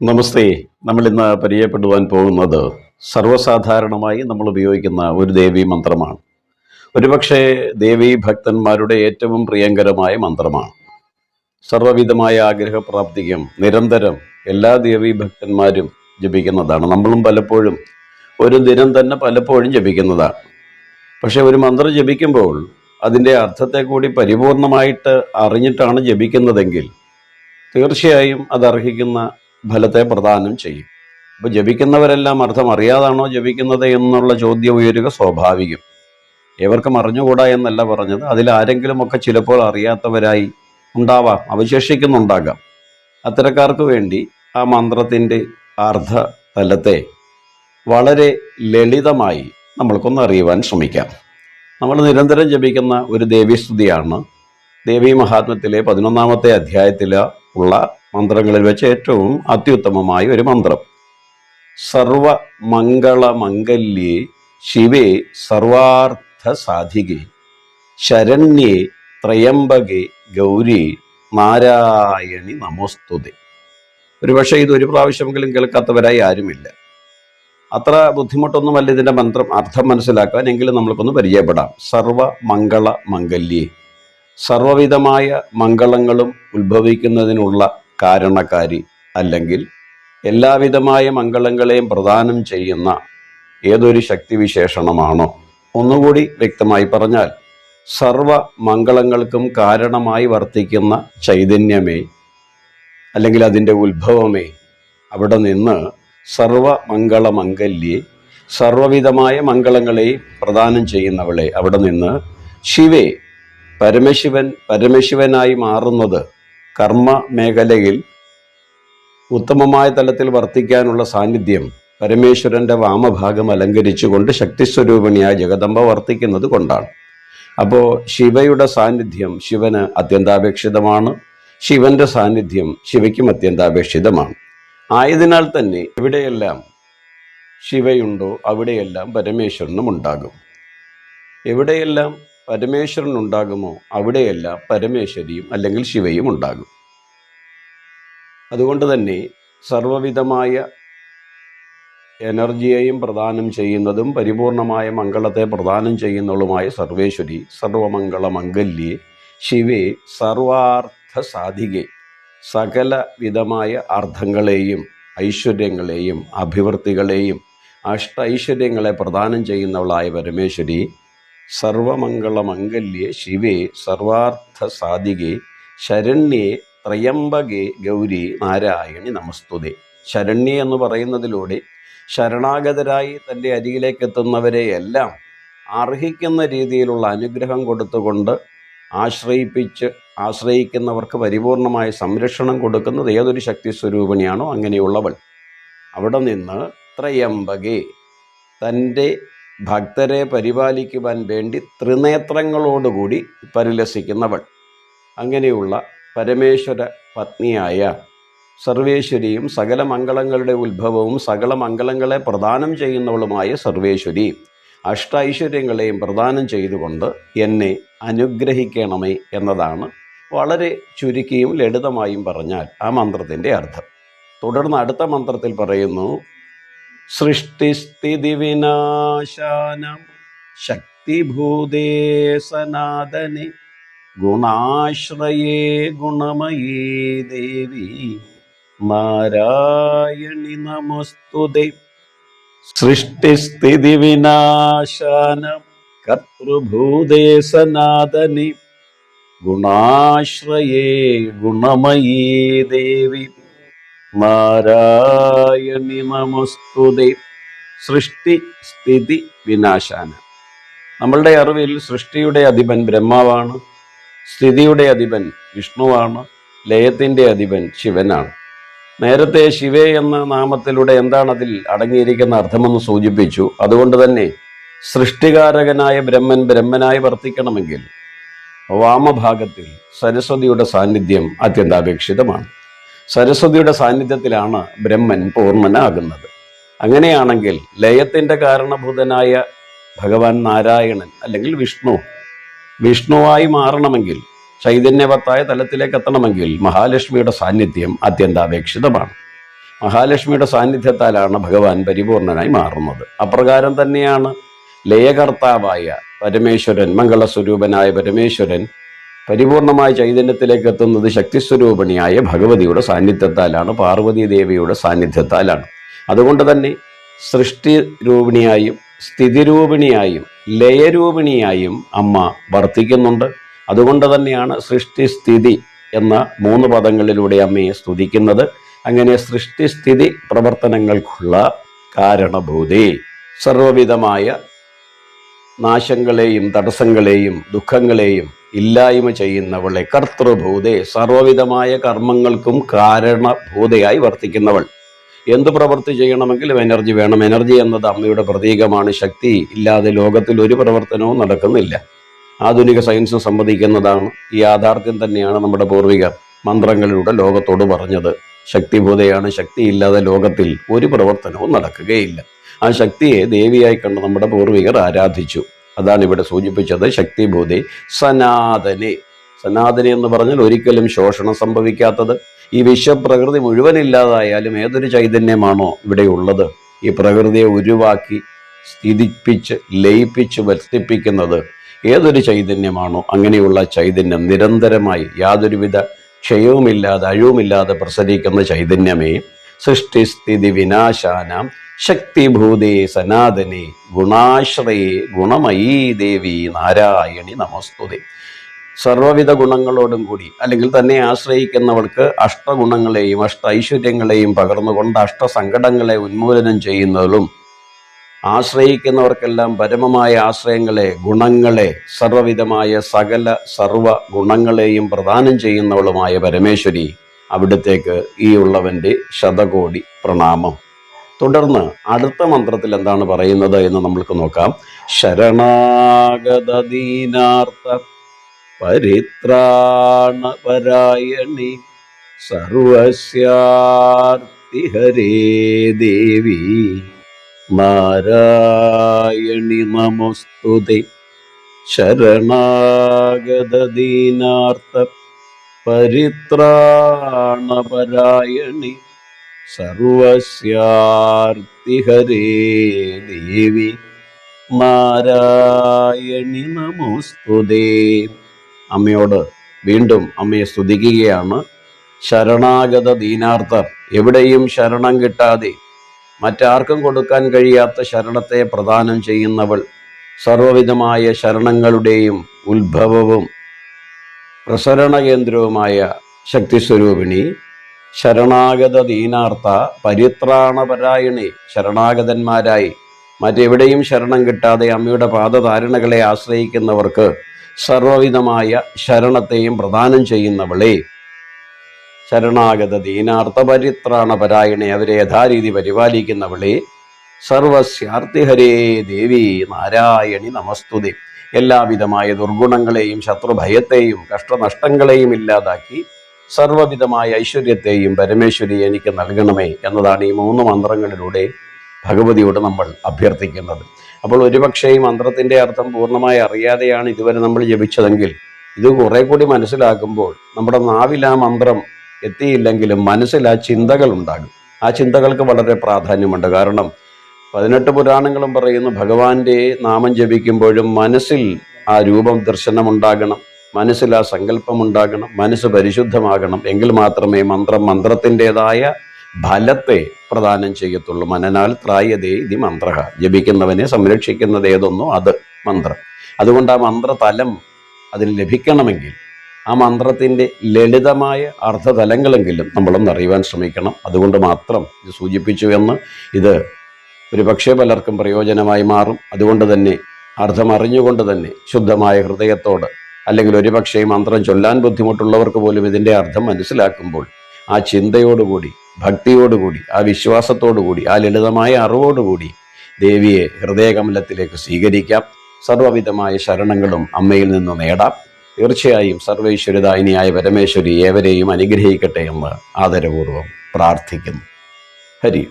നമസ്തേ. നമ്മൾ ഇന്ന് പരിചയപ്പെടുവാൻ പോകുന്നത് സർവസാധാരണമായി നമ്മൾ ഉപയോഗിക്കുന്ന ഒരു ദേവീ മന്ത്രമാണ്. ഒരുപക്ഷെ ദേവീ ഭക്തന്മാരുടെ ഏറ്റവും പ്രിയങ്കരമായ മന്ത്രമാണ്. സർവവിധമായ ആഗ്രഹപ്രാപ്തിക്കും നിരന്തരം എല്ലാ ദേവീ ഭക്തന്മാരും ജപിക്കുന്നതാണ്. നമ്മളും പലപ്പോഴും ഒരു ദിനം തന്നെ പലപ്പോഴും ജപിക്കുന്നതാണ്. പക്ഷേ ഒരു മന്ത്രം ജപിക്കുമ്പോൾ അതിന്റെ അർത്ഥത്തെ കൂടി പരിപൂർണമായിട്ട് അറിഞ്ഞിട്ടാണ് ജപിക്കുന്നതെങ്കിൽ തീർച്ചയായും അത് അർഹിക്കുന്ന ഫലത്തെ പ്രദാനം ചെയ്യും. അപ്പോൾ ജപിക്കുന്നവരെല്ലാം അർത്ഥം അറിയാതാണോ ജപിക്കുന്നത് എന്നുള്ള ചോദ്യം ഉയരുക സ്വാഭാവികം. ഏവർക്കും അറിഞ്ഞുകൂടാ എന്നല്ല പറഞ്ഞത്. അതിൽ ആരെങ്കിലുമൊക്കെ ചിലപ്പോൾ അറിയാത്തവരായി ഉണ്ടാവാം അവശേഷിക്കുന്നുണ്ടാകാം. അത്തരക്കാർക്ക് വേണ്ടി ആ മന്ത്രത്തിന്റെ അർത്ഥ തലത്തെ വളരെ ലളിതമായി നമ്മൾക്കൊന്ന് അറിയുവാൻ ശ്രമിക്കാം. നമ്മൾ നിരന്തരം ജപിക്കുന്ന ഒരു ദേവീസ്തുതിയാണ്. ദേവീ മഹാത്മ്യത്തിലെ പതിനൊന്നാമത്തെ അധ്യായത്തിൽ ഉള്ള മന്ത്രങ്ങളിൽ വെച്ച് ഏറ്റവും അത്യുത്തമമായ ഒരു മന്ത്രം. സർവ മംഗള മംഗല്യേ ശിവേ സർവാർത്ഥ സാധികേ ശരണ്യേ ത്രയംബകെ ഗൗരി നാരായണി നമോസ്തുതി. ഒരുപക്ഷെ ഇത് ഒരു പ്രാവശ്യമെങ്കിലും കേൾക്കാത്തവരായി ആരുമില്ല. അത്ര ബുദ്ധിമുട്ടൊന്നുമല്ല ഇതിന്റെ മന്ത്രം. അർത്ഥം മനസ്സിലാക്കാൻ എങ്കിലും നമ്മൾക്കൊന്ന് പരിചയപ്പെടാം. സർവ മംഗള മംഗല്യേ സർവവിധമായ മംഗളങ്ങളും ഉത്ഭവിക്കുന്നതിനുള്ള കാരണക്കാരി അല്ലെങ്കിൽ എല്ലാവിധമായ മംഗളങ്ങളെയും പ്രദാനം ചെയ്യുന്ന ഏതൊരു ശക്തിവിശേഷണമാണോ? ഒന്നുകൂടി വ്യക്തമായി പറഞ്ഞാൽ സർവ മംഗളങ്ങൾക്കും കാരണമായി വർത്തിക്കുന്ന ചൈതന്യമേ അല്ലെങ്കിൽ അതിന്റെ ഉത്ഭവമേ അവിടെ നിന്ന് സർവ മംഗള മംഗല്യെ സർവവിധമായ മംഗളങ്ങളെ പ്രദാനം ചെയ്യുന്നവളെ അവിടെ നിന്ന് ശിവേ പരമശിവൻ പരമശിവനായി മാറുന്നത് കർമ്മ മേഖലയിൽ ഉത്തമമായ തലത്തിൽ വർത്തിക്കാനുള്ള സാന്നിധ്യം പരമേശ്വരന്റെ വാമഭാഗം അലങ്കരിച്ചുകൊണ്ട് ശക്തിസ്വരൂപിണിയായ ജഗദമ്പ വർത്തിക്കുന്നത് കൊണ്ടാണ്. അപ്പോൾ ശിവയുടെ സാന്നിധ്യം ശിവന് അത്യന്താപേക്ഷിതമാണ്. ശിവന്റെ സാന്നിധ്യം ശിവയ്ക്കും അത്യന്താപേക്ഷിതമാണ്. ആയതിനാൽ തന്നെ എവിടെയെല്ലാം ശിവയുണ്ടോ അവിടെയെല്ലാം പരമേശ്വരനും ഉണ്ടാകും. എവിടെയെല്ലാം? പരമേശ്വരൻ ഉണ്ടാകുമോ? അവിടെയല്ല പരമേശ്വരിയും അല്ലെങ്കിൽ ശിവയും ഉണ്ടാകും. അതുകൊണ്ട് തന്നെ സർവവിധമായ എനർജിയെയും പ്രദാനം ചെയ്യുന്നതും പരിപൂർണമായ മംഗളത്തെ പ്രദാനം ചെയ്യുന്നതുമായ സർവേശ്വരി സർവമംഗള മംഗല്യേ ശിവേ സർവാർത്ഥ സാധികെ സകല വിധമായ അർത്ഥങ്ങളെയും ഐശ്വര്യങ്ങളെയും അഭിവൃദ്ധികളെയും അഷ്ട ഐശ്വര്യങ്ങളെ പ്രദാനം ചെയ്യുന്നവളായ പരമേശ്വരി സർവമംഗള മംഗല്യേ ശിവേ സർവാർത്ഥസാധികേ ശരണ്യേ ത്രയംബകേ ഗൗരി നാരായണി നമസ്തുതേ. ശരണ്യ എന്ന് പറയുന്നതിലൂടെ ശരണാഗതരായി തന്റെ അരികിലേക്ക് എത്തുന്നവരെയെല്ലാം അർഹിക്കുന്ന രീതിയിലുള്ള അനുഗ്രഹം കൊടുത്തുകൊണ്ട് ആശ്രയിപ്പിച്ച് ആശ്രയിക്കുന്നവർക്ക് പരിപൂർണമായ സംരക്ഷണം കൊടുക്കുന്നത് ഏതൊരു ശക്തി സ്വരൂപിണിയാണോ അങ്ങനെയുള്ളവൾ. അവിടെ നിന്ന് ത്രയംബകെ തന്റെ ഭക്തരെ പരിപാലിക്കുവാൻ വേണ്ടി ത്രിനേത്രങ്ങളോടുകൂടി പരിലസിക്കുന്നവൾ. അങ്ങനെയുള്ള പരമേശ്വര പത്നിയായ സർവേശ്വരിയും സകല മംഗളങ്ങളുടെ ഉത്ഭവവും സകല മംഗളങ്ങളെ പ്രദാനം ചെയ്യുന്നവളുമായ സർവേശ്വരി അഷ്ട ഐശ്വര്യങ്ങളെയും പ്രദാനം ചെയ്തുകൊണ്ട് എന്നെ അനുഗ്രഹിക്കണമേ എന്നതാണ് വളരെ ചുരുക്കിയും ലളിതമായും പറഞ്ഞാൽ ആ മന്ത്രത്തിന്റെ അർത്ഥം. തുടർന്ന് അടുത്ത മന്ത്രത്തിൽ പറയുന്നു സൃഷ്ടിസ്ഥിതി വിനാശാനം ശക്തിഭൂതേ സനാതനെ. ഗുണാശ്രയേ ഗുണമയേ ദേവി. നാരായണി നമസ്തുതേ. സൃഷ്ടിസ്ഥിതിവിനാശാനം കർത്തൃഭൂതേ സനാതനി. ഗുണാശ്രയേ ഗുണമയീ ദേവി. നാരായണി സൃഷ്ടി സ്ഥിതി വിനാശാന. നമ്മളുടെ അറിവിൽ സൃഷ്ടിയുടെ അധിപൻ ബ്രഹ്മാവാണ് സ്ഥിതിയുടെ അധിപൻ വിഷ്ണുവാണ് ലയത്തിന്റെ അധിപൻ ശിവനാണ്. നേരത്തെ ശിവേ എന്ന നാമത്തിലൂടെ എന്താണ് അതിൽ അടങ്ങിയിരിക്കുന്ന അർത്ഥമെന്ന് സൂചിപ്പിച്ചു. അതുകൊണ്ട് തന്നെ സൃഷ്ടികാരകനായ ബ്രഹ്മൻ ബ്രഹ്മനായി വർത്തിക്കണമെങ്കിൽ വാമഭാഗത്തിൽ സരസ്വതിയുടെ സാന്നിധ്യം അത്യന്താപേക്ഷിതമാണ്. സരസ്വതിയുടെ സാന്നിധ്യത്തിലാണ് ബ്രഹ്മൻ പൂർണനാകുന്നത്. അങ്ങനെയാണെങ്കിൽ ലയത്തിന്റെ കാരണഭൂതനായ ഭഗവാൻ നാരായണൻ അല്ലെങ്കിൽ വിഷ്ണു വിഷ്ണുവായി മാറണമെങ്കിൽ ചൈതന്യവത്തായ തലത്തിലേക്ക് എത്തണമെങ്കിൽ മഹാലക്ഷ്മിയുടെ സാന്നിധ്യം അത്യന്താപേക്ഷിതമാണ്. മഹാലക്ഷ്മിയുടെ സാന്നിധ്യത്താലാണ് ഭഗവാൻ പരിപൂർണനായി മാറുന്നത്. അപ്രകാരം തന്നെയാണ് ലയകർത്താവായ പരമേശ്വരൻ മംഗളസ്വരൂപനായ പരമേശ്വരൻ പരിപൂർണമായ ചൈതന്യത്തിലേക്ക് എത്തുന്നത് ശക്തിസ്വരൂപിണിയായ ഭഗവതിയുടെ സാന്നിധ്യത്താലാണ് പാർവതി ദേവിയുടെ സാന്നിധ്യത്താലാണ്. അതുകൊണ്ട് തന്നെ സൃഷ്ടി രൂപിണിയായും സ്ഥിതിരൂപിണിയായും ലയരൂപിണിയായും അമ്മ വർത്തിക്കുന്നുണ്ട്. അതുകൊണ്ട് തന്നെയാണ് സൃഷ്ടി സ്ഥിതി എന്ന മൂന്ന് പദങ്ങളിലൂടെ അമ്മയെ സ്തുതിക്കുന്നത്. അങ്ങനെ സൃഷ്ടിസ്ഥിതി പ്രവർത്തനങ്ങൾക്കുള്ള കാരണഭൂതി. സർവവിധമായ നാശങ്ങളെയും തടസ്സങ്ങളെയും ദുഃഖങ്ങളെയും ഇല്ലായ്മ ചെയ്യുന്നവളെ കർത്തൃഭൂതെ സർവവിധമായ കർമ്മങ്ങൾക്കും കാരണഭൂതയായി വർത്തിക്കുന്നവൾ. എന്ത് പ്രവൃത്തി ചെയ്യണമെങ്കിലും എനർജി വേണം. എനർജി എന്നത് അമ്മയുടെ പ്രതീകമാണ്. ശക്തി ഇല്ലാതെ ലോകത്തിൽ ഒരു പ്രവർത്തനവും നടക്കുന്നില്ല. ആധുനിക സയൻസ് സമ്മതിക്കുന്നതാണ്. ഈ യാഥാർത്ഥ്യം തന്നെയാണ് നമ്മുടെ പൂർവികർ മന്ത്രങ്ങളിലൂടെ ലോകത്തോട് പറഞ്ഞത്. ശക്തിഭൂതയാണ്. ശക്തിയില്ലാതെ ലോകത്തിൽ ഒരു പ്രവർത്തനവും നടക്കുകയില്ല. ആ ശക്തിയെ ദേവിയായി കണ്ട് നമ്മുടെ പൂർവികർ ആരാധിച്ചു. അതാണ് ഇവിടെ സൂചിപ്പിച്ചത് ശക്തിഭൂതി സനാതനെ. സനാതനെ എന്ന് പറഞ്ഞാൽ ഒരിക്കലും ശോഷണം സംഭവിക്കാത്തത്. ഈ വിശ്വപ്രകൃതി മുഴുവൻ ഇല്ലാതായാലും ഏതൊരു ചൈതന്യമാണോ ഇവിടെ ഉള്ളത്. ഈ പ്രകൃതിയെ ഉരുവാക്കി സ്ഥിതിപ്പിച്ച് ലയിപ്പിച്ച് വർദ്ധിപ്പിക്കുന്നത് ഏതൊരു ചൈതന്യമാണോ അങ്ങനെയുള്ള ചൈതന്യം നിരന്തരമായി യാതൊരുവിധ ക്ഷയവുമില്ലാതെ അഴിവുമില്ലാതെ പ്രസരിക്കുന്ന ചൈതന്യമേ സൃഷ്ടിസ്ഥിതി വിനാശാനാം ശക്തിഭൂതേ സനാതനെ ഗുണാശ്രയേ ഗുണമയീ ദേവി നാരായണി നമസ്തുതേ. സർവവിധ ഗുണങ്ങളോടും കൂടി അല്ലെങ്കിൽ തന്നെ ആശ്രയിക്കുന്നവർക്ക് അഷ്ടഗുണങ്ങളെയും അഷ്ട ഐശ്വര്യങ്ങളെയും പകർന്നുകൊണ്ട് അഷ്ടസങ്കടങ്ങളെ ഉന്മൂലനം ചെയ്യുന്നതിലും ആശ്രയിക്കുന്നവർക്കെല്ലാം പരമമായ ആശ്രയങ്ങളെ ഗുണങ്ങളെ സർവവിധമായ സകല സർവ ഗുണങ്ങളെയും പ്രദാനം ചെയ്യുന്നവളുമായ പരമേശ്വരി അവിടത്തേക്ക് ഈ ഉള്ളവന്റെ ശതകോടി പ്രണാമം. തുടർന്ന് അടുത്ത മന്ത്രത്തിൽ എന്താണ് പറയുന്നത് എന്ന് നമ്മൾക്ക് നോക്കാം. ശരണാഗതീനാർത്ഥ പരിത്രാണപരായണി സർവസ്യാർത്തി ഹരേ ദേവി. നാരായണി നമസ്തുതി. ശരണാഗതദീനാർത്ഥ പരിത്രാണപരായണി സർവസ്യാർത്തി ഹരേ ദേവി നാരായണി നമോസ്തുതേ അമ്മയോട് വീണ്ടും അമ്മയെ സ്തുതിക്കുകയാണ്. ശരണാഗത ദീനാർത്ഥർ എവിടെയും ശരണം കിട്ടാതെ മറ്റാർക്കും കൊടുക്കാൻ കഴിയാത്ത ശരണത്തെ പ്രദാനം ചെയ്യുന്നവൾ സർവവിധമായ ശരണങ്ങളുടെയും ഉത്ഭവവും പ്രസരണ കേന്ദ്രവുമായ ശക്തിസ്വരൂപിണി ശരണാഗത ദീനാർത്ഥ പരിത്രാണപരായണി ശരണാഗതന്മാരായി. മറ്റെവിടെയും ശരണം കിട്ടാതെ അമ്മയുടെ പാദധാരണകളെ ആശ്രയിക്കുന്നവർക്ക് സർവവിധമായ ശരണത്തെയും പ്രദാനം ചെയ്യുന്നവളെ. ശരണാഗത ദീനാർത്ഥ പരിത്രാണപരായണി അവരെ യഥാരീതി പരിപാലിക്കുന്നവളെ. സർവസ്യാർത്ഥിഹരേ ദേവി നാരായണി നമസ്തുതി. എല്ലാവിധമായ ദുർഗുണങ്ങളെയും ശത്രുഭയത്തെയും കഷ്ടനഷ്ടങ്ങളെയും ഇല്ലാതാക്കി സർവവിധമായ ഐശ്വര്യത്തെയും പരമേശ്വരി എനിക്ക് നൽകണമേ എന്നതാണ് ഈ മൂന്ന് മന്ത്രങ്ങളിലൂടെ ഭഗവതിയോട് നമ്മൾ അഭ്യർത്ഥിക്കുന്നത്. അപ്പോൾ ഒരുപക്ഷേ ഈ മന്ത്രത്തിന്റെ അർത്ഥം പൂർണമായി അറിയാതെയാണ് ഇതുവരെ നമ്മൾ ജപിച്ചതെങ്കിൽ ഇത് കുറെ കൂടി മനസ്സിലാക്കുമ്പോൾ നമ്മുടെ നാവിൽ ആ മന്ത്രം എത്തിയില്ലെങ്കിലും മനസ്സിൽ ആ ചിന്തകൾ ഉണ്ടാകും. ആ ചിന്തകൾക്ക് വളരെ പ്രാധാന്യമുണ്ട്. കാരണം പതിനെട്ട് പുരാണങ്ങളും പറയുന്നു ഭഗവാന്റെ നാമം ജപിക്കുമ്പോഴും മനസ്സിൽ ആ രൂപം ദർശനമുണ്ടാകണം. മനസ്സിൽ ആ സങ്കല്പമുണ്ടാകണം മനസ്സ് പരിശുദ്ധമാകണം. എങ്കിൽ മാത്രമേ മന്ത്രം മന്ത്രത്തിന്റെതായ ഫലത്തെ പ്രദാനം ചെയ്യത്തുള്ളൂ. മനനാൽ ത്രായതേ ഇതി മന്ത്ര ജപിക്കുന്നവനെ സംരക്ഷിക്കുന്നത് ഏതൊന്നോ അത് മന്ത്രം. അതുകൊണ്ട് ആ മന്ത്രതലം അതിന് ലഭിക്കണമെങ്കിൽ ആ മന്ത്രത്തിന്റെ ലളിതമായ അർത്ഥതലങ്ങളെങ്കിലും നമ്മളൊന്ന് അറിയുവാൻ ശ്രമിക്കണം. അതുകൊണ്ട് മാത്രം ഇത് സൂചിപ്പിച്ചു എന്ന് ഇത് ഒരു പക്ഷേ പലർക്കും പ്രയോജനമായി മാറും. അതുകൊണ്ട് തന്നെ അർത്ഥം അറിഞ്ഞുകൊണ്ട് തന്നെ ശുദ്ധമായ ഹൃദയത്തോട് അല്ലെങ്കിൽ ഒരുപക്ഷേ മന്ത്രം ചൊല്ലാൻ ബുദ്ധിമുട്ടുള്ളവർക്ക് പോലും ഇതിന്റെ അർത്ഥം മനസ്സിലാക്കുമ്പോൾ ആ ചിന്തയോടുകൂടി ഭക്തിയോടുകൂടി ആ വിശ്വാസത്തോടുകൂടി ആ ലളിതമായ അറിവോടുകൂടി ദേവിയെ ഹൃദയകമലത്തിലേക്ക് സ്വീകരിക്കാം. സർവവിധമായ ശരണങ്ങളും അമ്മയിൽ നിന്ന് നേടാം. തീർച്ചയായും സർവൈശ്വരദായിനിയായ പരമേശ്വരി ഏവരെയും അനുഗ്രഹിക്കട്ടെ എന്ന് ആദരപൂർവം പ്രാർത്ഥിക്കുന്നു. ഹരി